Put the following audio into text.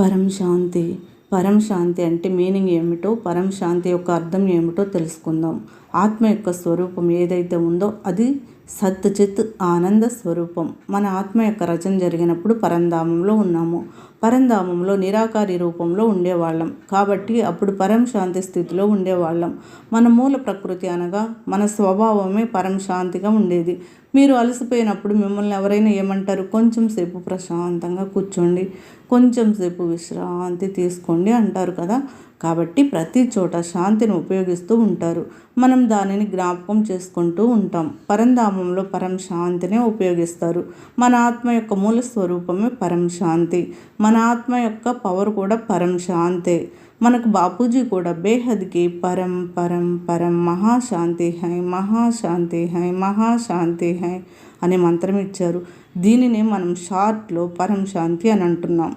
పరం శాంతి. పరం శాంతి అంటే మీనింగ్ ఏమిటో పరం శాంతి యొక్క అర్థం ఏమిటో తెలుసుకుందాం. ఆత్మ యొక్క స్వరూపం ఏదైతే ఉందో అది సత్తుచిత్ ఆనంద స్వరూపం. మన ఆత్మ యొక్క రచన జరిగినప్పుడు పరంధామంలో ఉన్నాము. పరంధామంలో నిరాకారి రూపంలో ఉండేవాళ్ళం. కాబట్టి అప్పుడు పరం శాంతి స్థితిలో ఉండేవాళ్ళం. మన మూల ప్రకృతి అనగా మన స్వభావమే పరం శాంతిగా ఉండేది. మీరు అలసిపోయినప్పుడు మిమ్మల్ని ఎవరైనా ఏమంటారు? కొంచెం సేపు ప్రశాంతంగా కూర్చోండి. కొంచెం సేపు విశ్రాంతి తీసుకోండి అంటారు కదా. కాబట్టి ప్రతి చోట శాంతిని ఉపయోగిస్తూ ఉంటారు. మనం దానిని జ్ఞాపకం చేసుకుంటూ ఉంటాం. పరంధామంలో పరం శాంతినే ఉపయోగిస్తారు. మన ఆత్మ యొక్క మూల స్వరూపమే పరం శాంతి. మన ఆత్మ యొక్క పవర్ కూడా పరం శాంతే. మనకు బాపూజీ కూడా బేహద్కి పరం పరం పరం మహాశాంతి హై మహాశాంతి హై మహాశాంతి హై అనే మంత్రం ఇచ్చారు. దీనినే మనం షార్ట్లో పరం శాంతి అని అంటున్నాం.